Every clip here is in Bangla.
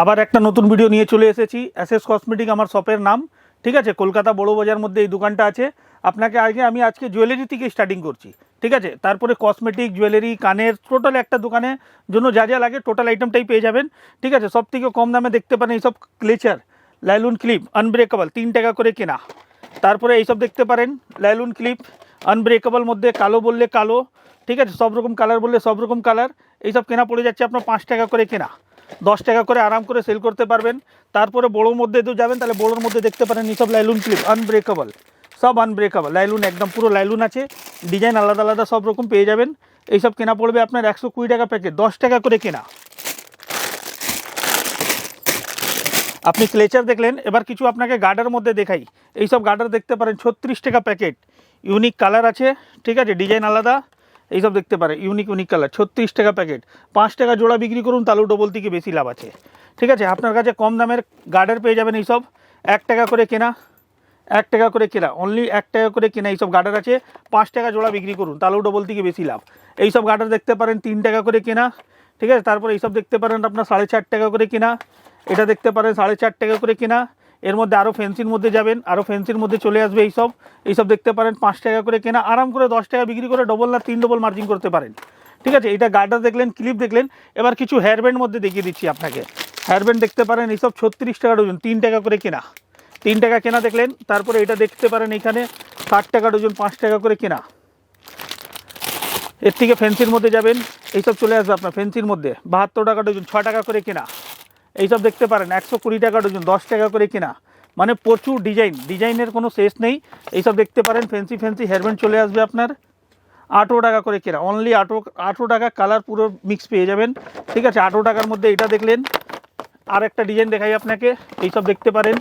আবার একটা নতুন ভিডিও নিয়ে চলে এসেছি। অ্যাসেস কসমেটিক আমার শপের নাম। ঠিক আছে? কলকাতা বড় বাজার মধ্যে এই দোকানটা আছে। আপনাকে আগে আমি আজকে জুয়েলারি থেকে স্টার্টিং করছি। ঠিক আছে? তারপরে কসমেটিক জুয়েলারি কানের টোটাল একটা দোকানে জন্য যা যা লাগে টোটাল আইটেমটাই পেয়ে যাবেন। ঠিক আছে? সব থেকে কম দামে দেখতে পারেন এইসব ক্লেচার লাইলুন ক্লিপ আনব্রেকেবল তিন টাকা করে কেনা। তারপরে এইসব দেখতে পারেন লাইলুন ক্লিপ আনব্রেকেবল মধ্যে কালো বললে কালো। ঠিক আছে? সব রকম কালার বললে সব রকম কালার এইসব কেনা পড়ে যাচ্ছে আপনার পাঁচ টাকা করে কেনা। দশ টাকা করে আরাম করে সেল করতে পারবেন। তারপরে বড়োর মধ্যে তো যাবেন, তাহলে বড়োর মধ্যে দেখতে পারেন এইসব লাইলুন ক্লিপ আনব্রেকেবল সব আনব্রেকেবল লাইলুন একদম পুরো লাইলুন আছে। ডিজাইন আলাদা আলাদা সব রকম পেয়ে যাবেন। এইসব কেনা পড়বে আপনার একশো কুড়ি টাকা প্যাকেট দশ টাকা করে কেনা। আপনি ক্লেচার দেখলেন, এবার কিছু আপনাকে গার্ডার মধ্যে দেখাই। এইসব গার্ডার দেখতে পারেন, ছত্রিশ টাকা প্যাকেট ইউনিক কালার আছে, ঠিক আছে ডিজাইন আলাদা। এইসব দেখতে পারে। ইউনিক ইউনিক কালার ছত্রিশ টাকা প্যাকেট পাঁচ টাকা জোড়া বিক্রি করুন, তাহলেও ডবল থেকে বেশি লাভ আছে। ঠিক আছে? আপনার কাছে কম দামের গার্ডার পেয়ে যাবেন এইসব। এক টাকা করে কেনা, এক টাকা করে কেনা। অনলি এক টাকা করে কেনা এইসব গার্ডার আছে। পাঁচ টাকা জোড়া বিক্রি করুন, তাহলেও ডবল থেকে বেশি লাভ। এইসব গার্ডার দেখতে পারেন, তিন টাকা করে কেনা। ঠিক আছে? তারপরে এইসব দেখতে পারেন আপনার সাড়ে চার টাকা করে কেনা। এটা দেখতে পারেন, সাড়ে চার টাকা করে কেনা। এর মধ্যে আরও ফেন্সির মধ্যে যাবেন আরও ফেন্সির মধ্যে চলে আসবে এইসব। এইসব দেখতে পারেন, পাঁচ টাকা করে কেনা, আরাম করে দশ টাকা বিক্রি করে ডবল না তিন ডবল মার্জিন করতে পারেন। ঠিক আছে, এটা গার্ডার দেখলেন ক্লিপ দেখলেন, এবার কিছু হেয়ারব্যান্ড মধ্যে দেখিয়ে দিচ্ছি আপনাকে। হেয়ারব্যান্ড দেখতে পারেন, এইসব ছত্রিশ টাকা ডজন, তিন টাকা করে কেনা। তিন টাকা কেনা দেখলেন, তারপরে এটা দেখতে পারেন এখানে, ষাট টাকা ডজন, পাঁচ টাকা করে কেনা। এর থেকে ফেন্সির মধ্যে যাবেন, এইসব চলে আসবে আপনার ফেন্সির মধ্যে, বাহাত্তর টাকা ডজন, ছ টাকা করে কেনা। এইসব দেখতে পারেন, একশো কুড়ি টাকা ডজন দশ টাকা করে কেনা। মানে প্রচুর ডিজাইন, ডিজাইনের কোনো শেষ নেই। এইসব দেখতে পারেন, ফ্যান্সি ফ্যান্সি হেয়ারব্যান্ড চলে আসবে আপনার। আঠেরো টাকা করে কেনা অনলি আঠেরো আঠেরো টাকা কালার পুরো মিক্স পেয়ে যাবেন। ঠিক আছে, আঠেরো টাকার মধ্যে এটা দেখলেন। আর একটা ডিজাইন দেখাই আপনাকে, এইসব দেখতে পারেন।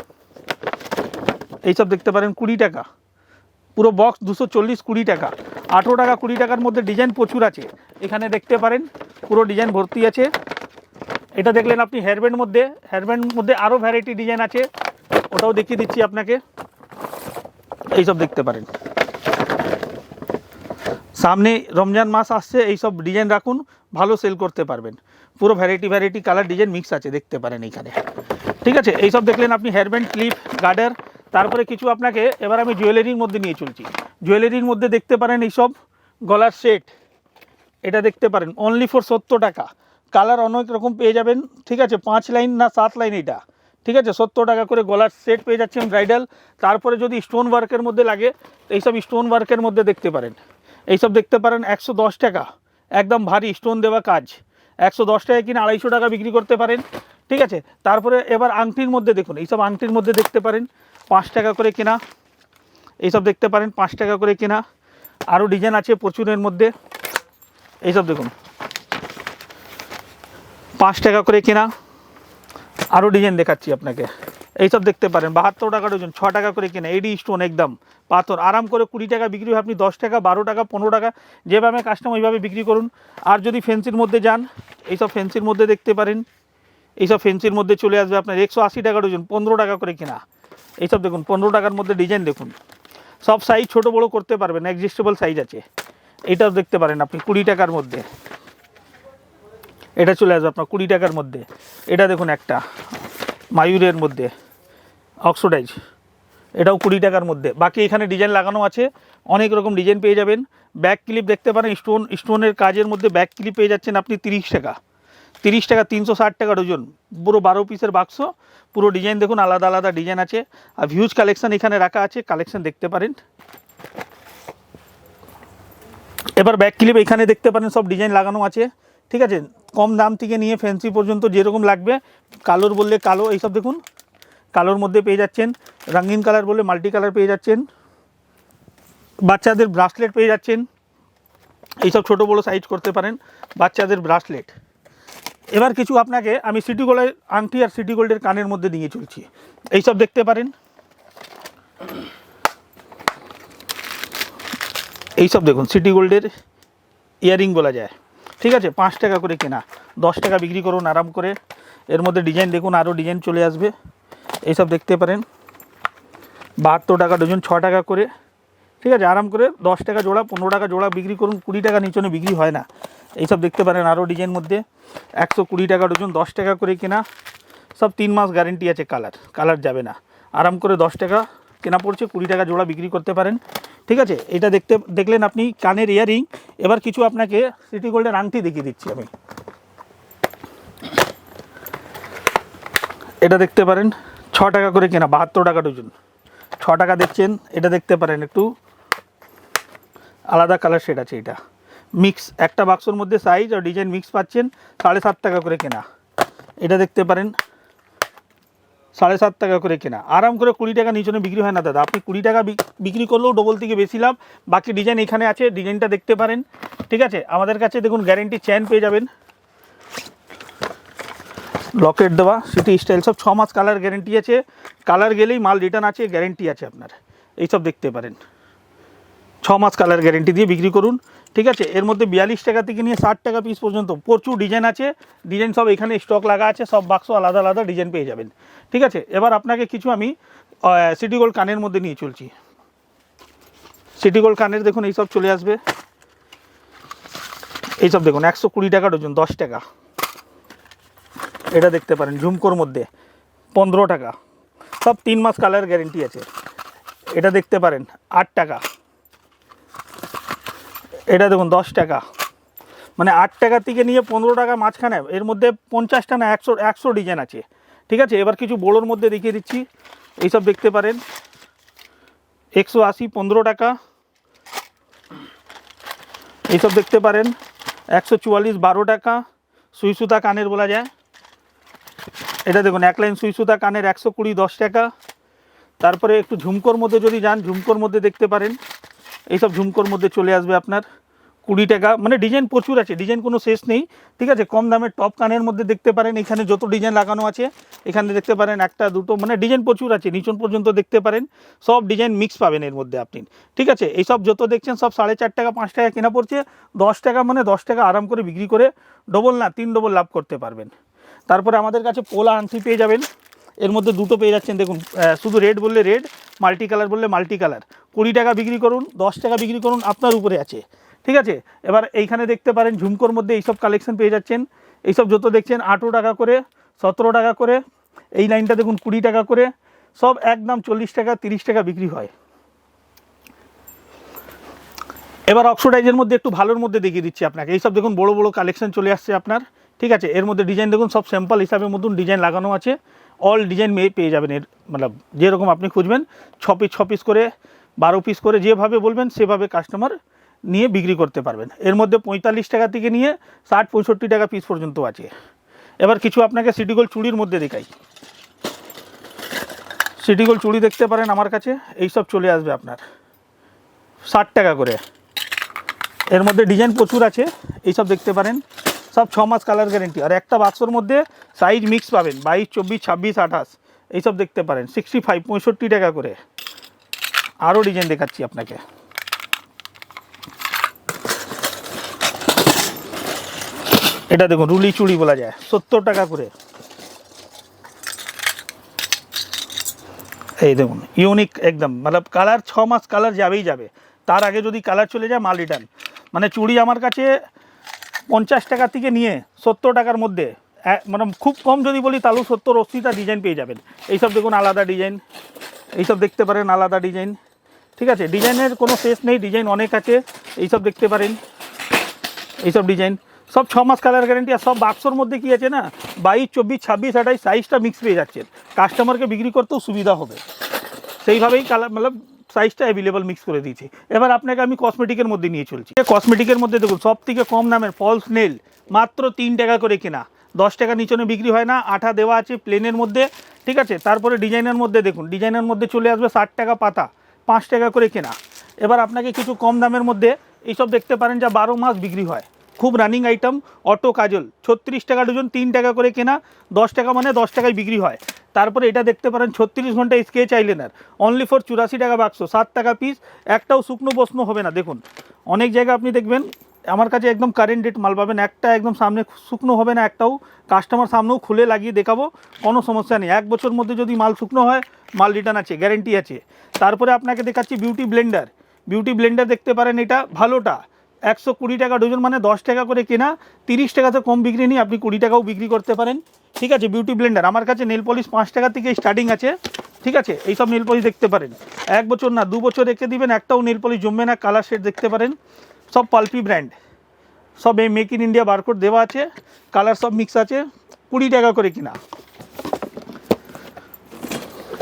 এইসব দেখতে পারেন, কুড়ি টাকা। পুরো বক্স দুশো চল্লিশ, কুড়ি টাকা। আঠেরো টাকা, কুড়ি টাকার মধ্যে ডিজাইন প্রচুর আছে। এখানে দেখতে পারেন, পুরো ডিজাইন ভর্তি আছে। এটা দেখলেন আপনি হেয়ারব্যান্ড মধ্যে হেয়ারব্যান্ড মধ্যে আরও ভ্যারাইটি ডিজাইন আছে। ওটাও দেখিয়ে দিচ্ছি আপনাকে। এইসব দেখতে পারেন। সামনে রমজান মাস আসছে, এইসব ডিজাইন রাখুন, ভালো সেল করতে পারবেন। পুরো variety variety colour design mix আছে, দেখতে পারেন এইখানে। ঠিক আছে? এইসব দেখলেন আপনি হেয়ারব্যান্ড ক্লিপ গার্ডার তারপরে কিছু আপনাকে, এবার আমি জুয়েলারির মধ্যে নিয়ে চলছি। জুয়েলারির মধ্যে দেখতে পারেন এইসব গলার সেট এটা দেখতে পারেন অনলি ফর সত্তর টাকা। কালার অনেক রকম পেয়ে যাবেন, ঠিক আছে? পাঁচ লাইন না সাত লাইন এটা, ঠিক আছে? সত্তর টাকা করে গলার সেট পেয়ে যাচ্ছেন ব্রাইডাল। তারপরে যদি স্টোন ওয়ার্কের মধ্যে লাগে, এইসব স্টোন ওয়ার্কের মধ্যে দেখতে পারেন। এইসব দেখতে পারেন একশো দশ টাকা, একদম ভারী স্টোন দেওয়া কাজ। একশো দশ টাকা কিনে আড়াইশো টাকা বিক্রি করতে পারেন, ঠিক আছে? তারপরে এবার আংটির মধ্যে দেখুন, এইসব আংটির মধ্যে দেখতে পারেন, পাঁচ টাকা করে কেনা। এইসব দেখতে পারেন, পাঁচ টাকা করে কেনা। আরও ডিজাইন আছে প্রচুরের মধ্যে। এইসব দেখুন। পাঁচ টাকা করে কেনা। আরও ডিজাইন দেখাচ্ছি আপনাকে। এইসব দেখতে পারেন, বাহাত্তর টাকা ডজন ছ টাকা করে কেনা, এডি স্টোন একদম, পাথর। আরাম করে কুড়ি টাকা বিক্রি হয়, আপনি দশ টাকা, বারো টাকা, পনেরো টাকা, যেভাবে কাস্টমার ওইভাবে বিক্রি করুন। আর যদি ফেন্সির মধ্যে যান এইসব ফেন্সির মধ্যে দেখতে পারেন এইসব ফেন্সির মধ্যে চলে আসবে আপনার একশো আশি টাকা ডজন পনেরো টাকা করে কেনা। এইসব দেখুন, পনেরো টাকার মধ্যে ডিজাইন দেখুন। সব সাইজ ছোট বড় করতে পারবেন অ্যাডজাস্টেবল সাইজ আছে। এটাও দেখতে পারেন আপনি কুড়ি টাকার মধ্যে। এটা চলে আসবে আপনার কুড়ি টাকার মধ্যে। এটা দেখুন একটা, মায়ুরের মধ্যে অক্সোডাইজ এটাও কুড়ি টাকার মধ্যে। বাকি এখানে ডিজাইন লাগানো আছে, অনেক রকম ডিজাইন পেয়ে যাবেন। ব্যাক ক্লিপ দেখতে পারেন স্টোন স্টোনের কাজের মধ্যে ব্যাক ক্লিপ পেয়ে যাচ্ছেন আপনি তিরিশ টাকা। তিরিশ টাকা, তিনশো ষাট টাকা ডজন পুরো বারো পিসের বাক্স পুরো ডিজাইন দেখুন, আলাদা আলাদা ডিজাইন আছে। আর ভিউজ কালেকশান এখানে রাখা আছে কালেকশান দেখতে পারেন। এবার ব্যাক ক্লিপ এখানে দেখতে পারেন, সব ডিজাইন লাগানো আছে। ঠিক আছে, কম দাম থেকে নিয়ে ফ্যান্সি পর্যন্ত যেরকম লাগবে, কালোর বললে কালো, এইসব দেখুন, কালোর মধ্যে পেয়ে যাচ্ছেন, রঙিন কালার বলে মাল্টি কালার পেয়ে যাচ্ছেন, বাচ্চাদের ব্রাসলেট পেয়ে যাচ্ছেন, এইসব ছোটো বড়ো সাইজ করতে পারেন, বাচ্চাদের ব্রাসলেট এবার কিছু আপনাকে আমি সিটি গোল্ডের আংটি আর সিটি গোল্ডের কানের মধ্যে নিয়ে চলছি, এইসব দেখতে পারেন। এইসব দেখুন সিটি গোল্ডের ইয়ারিং বলা যায়। ঠিক আছে, পাঁচ টাকা করে কেনা। দশ টাকা বিক্রি করুন, আরাম করে। এর মধ্যে ডিজাইন দেখুন আরও ডিজাইন চলে আসবে। এইসব দেখতে পারেন। বাহাত্তর টাকা ডজন, ছ টাকা করে। ঠিক আছে, আরাম করে দশ টাকা জোড়া, পনেরো টাকা জোড়া বিক্রি করুন, কুড়ি টাকা নিচনে বিক্রি হয় না। এইসব দেখতে পারেন আরও ডিজাইন মধ্যে। একশো কুড়ি টাকা ডজন, দশ টাকা করে কেনা। সব তিন মাস গ্যারেন্টি আছে কালার কালার যাবে না। আরাম করে দশ টাকা কেনা পড়ছে, কুড়ি টাকা জোড়া বিক্রি করতে পারেন। ঠিক আছে? এটা দেখতে, দেখলেন আপনি কানের ইয়ারিং এবার কিছু আপনাকে সিটি গোল্ডের আংটি দেখিয়ে দিচ্ছি আমি। এটা দেখতে পারেন, ছ টাকা করে কেনা, বাহাত্তর টাকা ডজন। ছ টাকা দেখছেন এটা দেখতে পারেন একটু। আলাদা কালার শেড আছে এটা। মিক্স একটা বাক্সর মধ্যে সাইজ আর ডিজাইন মিক্স পাচ্ছেন, সাড়ে সাত টাকা করে কেনা। এটা দেখতে পারেন সাড়ে সাত টাকা করে কেনা। আরাম করে কুড়ি টাকা নিচনে বিক্রি হয় না দাদা। আপনি কুড়ি টাকা বিক্রি করলেও ডবল থেকে বেশি লাভ। বাকি ডিজাইন এখানে আছে ডিজাইনটা দেখতে পারেন। ঠিক আছে? আমাদের কাছে দেখুন গ্যারেন্টি চ্যান পেয়ে যাবেন। লকেট দেওয়া সিটি স্টাইল সব ছ মাস কালার গ্যারেন্টি আছে। কালার গেলেই মাল রিটার্ন আছে গ্যারেন্টি আছে আপনার। এইসব দেখতে পারেন। ছ মাস কালার গ্যারেন্টি দিয়ে বিক্রি করুন। ঠিক আছে? এর মধ্যে বিয়াল্লিশ টাকা থেকে নিয়ে ষাট টাকা পিস পর্যন্ত প্রচুর ডিজাইন আছে। ডিজাইন সব এখানে স্টক লাগা আছে, সব বাক্স আলাদা আলাদা ডিজাইন পেয়ে যাবেন। ঠিক আছে? এবার আপনাকে কিছু আমি সিটি গোল্ড কানের মধ্যে নিয়ে চলছি। সিটি গোল্ড কানের দেখুন এইসব চলে আসবে। এইসব দেখুন, একশো কুড়ি টাকা ডজন দশ টাকা। এটা দেখতে পারেন, ঝুমকোর মধ্যে, পনেরো টাকা। সব তিন মাস কালার গ্যারেন্টি আছে। এটা দেখতে পারেন, আট টাকা। এটা দেখুন, দশ টাকা। মানে আট টাকা থেকে নিয়ে পনেরো টাকা মাঝখানে, এর মধ্যে পঞ্চাশটা না, একশো একশো ডিজাইন আছে। ঠিক আছে? এবার কিছু বড়োর মধ্যে দেখিয়ে দিচ্ছি। এইসব দেখতে পারেন। একশো আশি, পনেরো টাকা। এইসব দেখতে পারেন। একশো চুয়াল্লিশ, বারো টাকা। সুই সুতা কানের বলা যায়। এটা দেখুন, এক লাইন সুই সুতা কানের একশো কুড়ি, দশ টাকা। তারপরে একটু ঝুমকোর মধ্যে যদি যান, ঝুমকোর মধ্যে দেখতে পারেন। এইসব ঝুমকোর মধ্যে চলে আসবে আপনার কুড়ি টাকা। মানে ডিজাইন প্রচুর আছে, ডিজাইন কোনো শেষ নেই, ঠিক আছে? কম দামের টপ কানের মধ্যে দেখতে পারেন, এখানে যত ডিজাইন লাগানো আছে, এখানে দেখতে পারেন একটা, দুটো মানে ডিজাইন প্রচুর আছে, নিচন পর্যন্ত দেখতে পারেন, সব ডিজাইন মিক্স পাবেন এর মধ্যে আপনি, ঠিক আছে? এইসব যত দেখছেন, সব সাড়ে চার টাকা, পাঁচ টাকা কেনা পড়ছে, দশ টাকা মানে দশ টাকা আরাম করে বিক্রি করে ডবল না, তিন ডবল লাভ করতে পারবেন। তারপরে আমাদের কাছে পোলা আংটি পেয়ে যাবেন এর মধ্যে দুটো পেয়ে যাচ্ছেন, দেখুন শুধু রেড বললে রেড মাল্টি কালার বললে মাল্টি কালার কুড়ি টাকা বিক্রি করুন, দশ টাকা বিক্রি করুন, আপনার উপরে আছে। ঠিক আছে? এবার এইখানে দেখতে পারেন, ঝুমকোর মধ্যে এইসব কালেকশন পেয়ে যাচ্ছেন। এইসব যত দেখছেন, আঠেরো টাকা করে, সতেরো টাকা করে, এই লাইনটা দেখুন, কুড়ি টাকা করে, সব একদম চল্লিশ টাকা, তিরিশ টাকা বিক্রি হয়। এবার অক্সোডাইজের মধ্যে একটু ভালোর মধ্যে দেখিয়ে দিচ্ছি আপনাকে। এইসব দেখুন, বড় বড় কালেকশন চলে আসছে আপনার। ঠিক আছে? এর মধ্যে ডিজাইন দেখুন, সব স্যাম্পল হিসাবে মতন ডিজাইন লাগানো আছে। অল ডিজাইন মেয়ে পেয়ে যাবেন এর মানে যেরকম আপনি খুঁজবেন ছ পিস ছ পিস করে, বারো পিস করে যেভাবে বলবেন, সেভাবে কাস্টমার নিয়ে বিক্রি করতে পারবেন। এর মধ্যে পঁয়তাল্লিশ টাকা থেকে নিয়ে ষাট, পঁয়ষট্টি টাকা পিস পর্যন্ত আছে। এবার কিছু আপনাকে সিটিগোল চুড়ির মধ্যে দেখাই। সিটিগোল চুড়ি দেখতে পারেন আমার কাছে এইসব চলে আসবে আপনার। ষাট টাকা করে। এর মধ্যে ডিজাইন প্রচুর আছে এইসব দেখতে পারেন। সব ছ মাস কালার গ্যারেন্টি আর একটা বাক্সর মধ্যে সাইজ মিক্স পাবেন, বাইশ, চব্বিশ, ছাব্বিশ, আঠাশ, এইসব দেখতে পারেন। সিক্সটি ফাইভ পঁয়ষট্টি টাকা করে। আরও ডিজাইন দেখাচ্ছি আপনাকে। এটা দেখুন, রুলি চুড়ি বলা যায়, সত্তর টাকা করে। এই দেখুন ইউনিক একদম। মানে কালার ছ মাস কালার যাবেই যাবে। তার আগে যদি কালার চলে যায়, মাল রিটার্ন মানে চুড়ি আমার কাছে পঞ্চাশ টাকা থেকে নিয়ে সত্তর টাকার মধ্যে মানে খুব কম যদি বলি তাহলেও সত্তর আশিটা ডিজাইন পেয়ে যাবেন। এইসব দেখুন আলাদা ডিজাইন এইসব দেখতে পারেন আলাদা ডিজাইন ঠিক আছে? ডিজাইনের কোনো শেষ নেই ডিজাইন অনেক আছে, এইসব দেখতে পারেন, এইসব ডিজাইন সব ছ মাস কালার গ্যারেন্টি আর সব বাক্সর মধ্যে কি আছে না? বাইশ, চব্বিশ, ছাব্বিশ, আঠাইশ, সাইজটা মিক্স পেয়ে যাচ্ছেন। কাস্টমারকে বিক্রি করতেও সুবিধা হবে। সেইভাবেই কালার মতলব সাইজটা অ্যাভেলেবল মিক্স করে দিয়েছি। এবার আপনাকে আমি কসমেটিকের মধ্যে নিয়ে চলছি। কসমেটিকের মধ্যে দেখুন সব থেকে কম দামের ফলস নেল মাত্র তিন টাকা করে কেনা। দশ টাকা নিচনে বিক্রি হয় না, আঠা দেওয়া আছে প্লেনের মধ্যে, ঠিক আছে? তারপরে ডিজাইনের মধ্যে দেখুন ডিজাইনের মধ্যে চলে আসবে ষাট টাকা পাতা, পাঁচ টাকা করে কেনা। এবার আপনাকে কিছু কম দামের মধ্যে, এইসব দেখতে পারেন যা বারো মাস বিক্রি হয়। খুব রানিং আইটেম অটো কাজল ছত্রিশ টাকা ডজন তিন টাকা করে কেনা, দশ টাকা মানে দশ টাকায় বিক্রি হয়। তারপরে এটা দেখতে পারেন, ছত্রিশ ঘণ্টা স্কেচ আইলেনার অনলি ফর চুরাশি টাকা বাক্স সাত টাকা পিস একটাও শুকনো প্রশ্ন হবে না, দেখুন। অনেক জায়গায় আপনি দেখবেন, আমার কাছে একদম কারেন্ট ডেট মাল পাবেন, একটা একদম সামনে শুকনো হবে না, একটাও কাস্টমার সামনেও খুলে লাগিয়ে দেখাবো, কোনো সমস্যা নেই। এক বছর মধ্যে যদি মাল শুকনো হয়, মাল রিটার্ন আছে গ্যারেন্টি আছে। তারপরে আপনাকে দেখাচ্ছি বিউটি ব্লেন্ডার বিউটি ব্লেন্ডার দেখতে পারেন এটা, ভালোটা। একশো কুড়ি টাকা ডজন মানে দশ টাকা করে কেনা, তিরিশ টাকাতে কম বিক্রি নিয়ে আপনি কুড়ি টাকাও বিক্রি করতে পারেন। ঠিক আছে বিউটি ব্লেন্ডার আমার কাছে নেল পলিশ পাঁচ টাকা থেকে স্টার্টিং আছে। ঠিক আছে, এইসব নেল পলিশ দেখতে পারেন। এক বছর না, দু বছর রেখে দিবেন, একটাও নেল পলিশ জমবে না কালার শেড দেখতে পারেন। সব পালপি ব্র্যান্ড সব এই মেক ইন ইন্ডিয়া বারকোড দেওয়া আছে কালার সব মিক্স আছে, কুড়ি টাকা করে কিনা।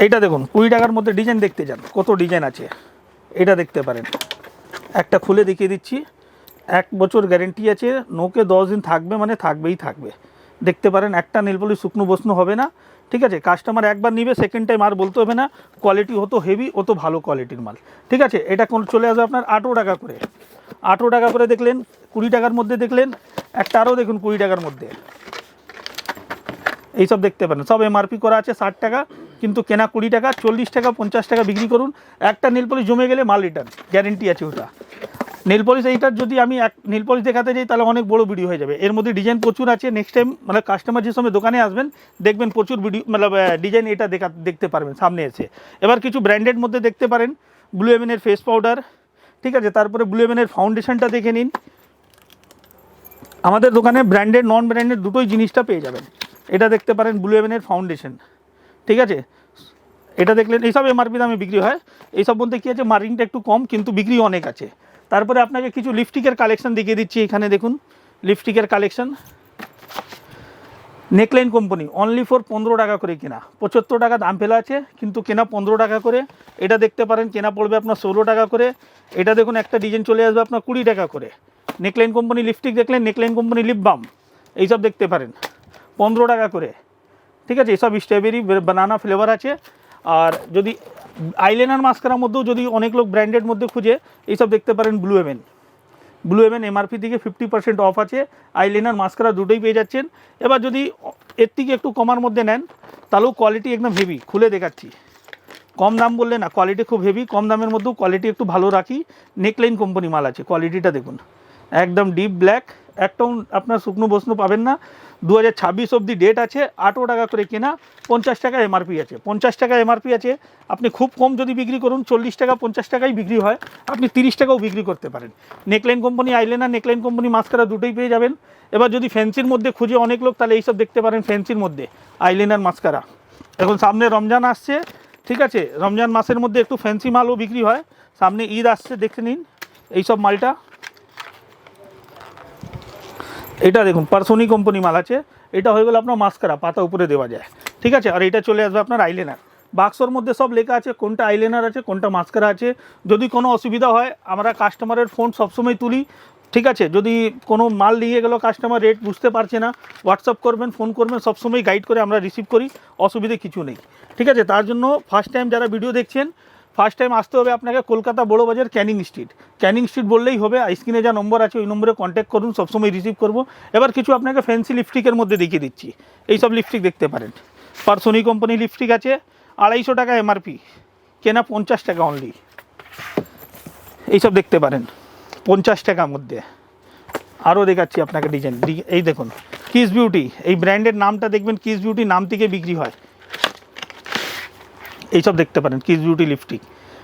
এইটা দেখুন, কুড়ি টাকার মধ্যে ডিজাইন দেখতে যান, কত ডিজাইন আছে। এটা দেখতে পারেন। একটা খুলে দেখিয়ে দিচ্ছি। এক বছর গ্যারেন্টি আছে, নৌকে দশ দিন থাকবে মানে থাকবেই থাকবে। দেখতে পারেন, একটা নীলপলি শুকনো বসনো হবে না। ঠিক আছে কাস্টমার একবার নিবে সেকেন্ড টাইম আর বলতে হবে না কোয়ালিটি হতো হেভি অত ভালো কোয়ালিটির মাল। ঠিক আছে, এটা কোন চলে আসবে আপনার আঠেরো টাকা করে। আঠেরো টাকা করে দেখলেন, কুড়ি টাকার মধ্যে দেখলেন, একটা আরও দেখুন কুড়ি টাকার মধ্যে। এইসব দেখতে পারেন, সব এমআরপি করা আছে ষাট টাকা, কিন্তু কেনা কুড়ি টাকা, চল্লিশ টাকা, পঞ্চাশ টাকা বিক্রি করুন। একটা নীল পলিশ জমে গেলে মাল রিটার্ন গ্যারেন্টি আছে ওটা। নীল পলিশ এইটার যদি আমি এক নীল পলিশ দেখাতে যাই, তাহলে অনেক বড় ভিডিও হয়ে যাবে। এর মধ্যে ডিজাইন প্রচুর আছে। নেক্সট টাইম মানে কাস্টমার যে সময় দোকানে আসবেন, দেখবেন প্রচুর ভিডিও মানে ডিজাইন এটা দেখা, দেখতে পারবেন, সামনে এসে এবার কিছু ব্র্যান্ডের মধ্যে দেখতে পারেন। ব্লু এভেনের ফেস পাউডার ঠিক আছে? তারপরে ব্লু এভেনের ফাউন্ডেশনটা দেখে নিন। আমাদের দোকানে ব্র্যান্ডেড নন ব্র্যান্ডেড দুটোই জিনিসটা পেয়ে যাবেন। এটা দেখতে পারেন ব্লু এভেনের ফাউন্ডেশন ঠিক আছে? এটা দেখলেন, এইসব এমআরপি দামে বিক্রি হয়। এইসব বলতে কী আছে? মার্জিনটা একটু কম, কিন্তু বিক্রি অনেক আছে। তারপরে আপনাকে কিছু লিপস্টিকের কালেকশন দেখিয়ে দিচ্ছি, এখানে দেখুন লিপস্টিকের collection neckline company only for পনেরো টাকা করে কেনা। পঁচাত্তর টাকা দাম ফেলা আছে, কিন্তু কেনা পনেরো টাকা করে। এটা দেখতে পারেন, কেনা পড়বে আপনার ষোলো টাকা করে। এটা দেখুন, একটা ডিজাইন চলে আসবে আপনার কুড়ি টাকা করে। নেকলাইন কোম্পানি লিপস্টিক দেখলেন নেকলাইন কোম্পানি লিপ বাম এইসব দেখতে পারেন। পনেরো টাকা করে। ঠিক আছে, এসব স্ট্রবেরি বানানা ফ্লেভার আছে। আর যদি আইলাইনার মাস্কারার মধ্যেও যদি অনেক লোক ব্র্যান্ডেড মধ্যে খুঁজে, এইসব দেখতে পারেন Blue Heaven Blue Heaven MRP থেকে ফিফটি পার্সেন্ট অফ আছে। আইলাইনার মাস্কারা দুটোই পেয়ে যাচ্ছেন। এবার যদি এর থেকে একটু কমার মধ্যে নেন, তাহলেও কোয়ালিটি একদম হেভি খুলে দেখাচ্ছি। কম দাম বললে না কোয়ালিটি খুব হেভি কম দামের মধ্যেও কোয়ালিটি একটু ভালো রাখি। নেকলাইন কোম্পানি মাল আছে। কোয়ালিটিটা দেখুন। একদম ডিপ ব্ল্যাক একটাও আপনার শুকনো বসনো পাবেন না। দু হাজার ছাব্বিশ অবধি ডেট আছে আটও টাকা করে কেনা, পঞ্চাশ টাকা এমআরপি আছে। পঞ্চাশ টাকা এমআরপি আছে। আপনি খুব কম যদি বিক্রি করুন, চল্লিশ টাকা, পঞ্চাশ টাকাই বিক্রি হয়। আপনি তিরিশ টাকাও বিক্রি করতে পারেন। Neckline company eyeliner neckline company mascara দুটোই পেয়ে যাবেন। এবার যদি ফ্যান্সির মধ্যে খুঁজে অনেক লোক, তাহলে এইসব দেখতে পারেন ফ্যান্সির মধ্যে। আইলেনার মাস্কারা এখন সামনে রমজান আসছে, ঠিক আছে? রমজান মাসের মধ্যে একটু ফ্যান্সি মালও বিক্রি হয়। সামনে ঈদ আসছে, দেখে নিন। এইসব মালটা এটা দেখুন পার্সোনি কোম্পানি মাল আছে। এটা হয়ে গেল আপনার মাস্কারা পাতা উপরে দেওয়া যায়। ঠিক আছে? আর এটা চলে আসবে আপনার আইলেনার বাক্সর মধ্যে সব লেখা আছে কোনটা আইলেনার আছে, কোনটা মাস্কারা আছে। যদি কোনো অসুবিধা হয়, আমরা কাস্টমারের ফোন সবসময় তুলি। ঠিক আছে? যদি কোনো মাল নিয়ে গেলো কাস্টমার রেট বুঝতে পারছে না হোয়াটসঅ্যাপ করবেন ফোন করবেন, সবসময় গাইড করে আমরা রিসিভ করি। অসুবিধে কিছু নেই। ঠিক আছে? তার জন্য ফার্স্ট টাইম যারা ভিডিও দেখছেন ফার্স্ট টাইম আসতে হবে আপনাকে কলকাতা বড় বাজার ক্যানিং স্ট্রিট ক্যানিং স্ট্রিট বললেই হবে স্ক্রিনে যা নম্বর আছে ওই নম্বরে কন্ট্যাক্ট করুন, সবসময় রিসিভ করব। এবার কিছু আপনাকে ফ্যান্সি লিপস্টিকের মধ্যে দেখিয়ে দিচ্ছি। এই সব লিপস্টিক দেখতে পারেন। পার্সোনি কোম্পানি লিপস্টিক আছে, আড়াইশো টাকা এমআরপি কেনা পঞ্চাশ টাকা অনলি এইসব দেখতে পারেন, পঞ্চাশ টাকার মধ্যে। আরও দেখাচ্ছি আপনাকে ডিজাইন এই দেখুন কিস বিউটি এই ব্র্যান্ডের নামটা দেখবেন কিস বিউটি নাম থেকে বিক্রি হয়। এইসব দেখতে পারেন কিস বিউটি লিপস্টিক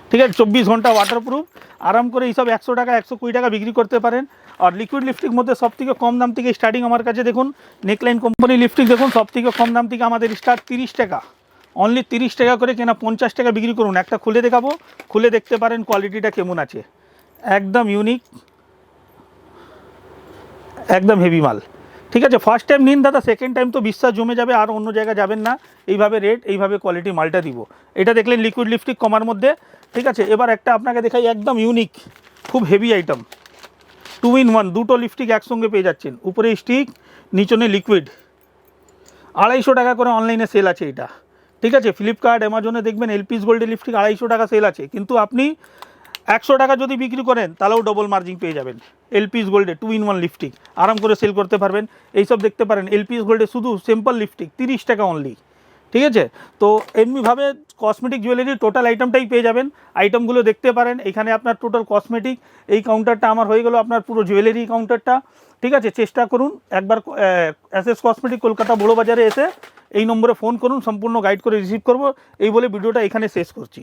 ঠিক আছে, চব্বিশ ঘণ্টা ওয়াটারপ্রুফ আরাম করে এইসব একশো টাকা, একশো কুড়ি টাকা বিক্রি করতে পারেন। আর লিকুইড লিপস্টিক মধ্যে সব থেকে কম দাম থেকে স্টার্টিং আমার কাছে দেখুন নেকলাইন কোম্পানি লিপস্টিক দেখুন সব থেকে কম দাম থেকে আমাদের স্টার্ট তিরিশ টাকা। অনলি তিরিশ টাকা করে কেনা পঞ্চাশ টাকা বিক্রি করুন। একটা খুলে দেখাবো। খুলে দেখতে পারেন কোয়ালিটিটা কেমন আছে। একদম ইউনিক একদম হেভি মাল। ঠিক আছে ফার্স্ট টাইম নিন দাদা সেকেন্ড টাইম তো বিশ্বাস জমে যাবে, আর অন্য জায়গায় যাবেন না। এইভাবে রেট এইভাবে কোয়ালিটি মালটা দিব। এটা দেখলেন লিকুইড লিপস্টিক কমার মধ্যে। ঠিক আছে, এবার একটা আপনাকে দেখাই একদম ইউনিক খুব heavy item two in one দুটো লিপস্টিক একসঙ্গে পেয়ে যাচ্ছেন। উপরে স্টিক নিচনে লিকুইড আড়াইশো টাকা করে অনলাইনে সেল আছে এটা। ঠিক আছে ফ্লিপকার্ট অ্যামাজনে দেখবেন এলপিস গোল্ডের লিপস্টিক আড়াইশো টাকা সেল আছে। কিন্তু আপনি একশো টাকা যদি বিক্রি করেন, তাহলেও ডবল মার্জিন পেয়ে যাবেন। এলপিস গোল্ডে টু ইন ওয়ান লিফটিং আরাম করে সেল করতে পারবেন। এইসব দেখতে পারেন। এলপিস গোল্ডে শুধু সিম্পল লিপস্টিক তিরিশ টাকা অনলি ঠিক আছে? তো এমনিভাবে কসমেটিক জুয়েলারি টোটাল আইটেমটাই পেয়ে যাবেন। আইটেমগুলো দেখতে পারেন। এখানে আপনার টোটাল কসমেটিক এই কাউন্টারটা আমার হয়ে গেল আপনার পুরো জুয়েলারি কাউন্টারটা ঠিক আছে? চেষ্টা করুন। একবার এস এস কসমেটিক কলকাতা বড় বাজারে এসে এই নম্বরে ফোন করুন। সম্পূর্ণ গাইড করে রিসিভ করব। এই বলে ভিডিওটা এখানে শেষ করছি।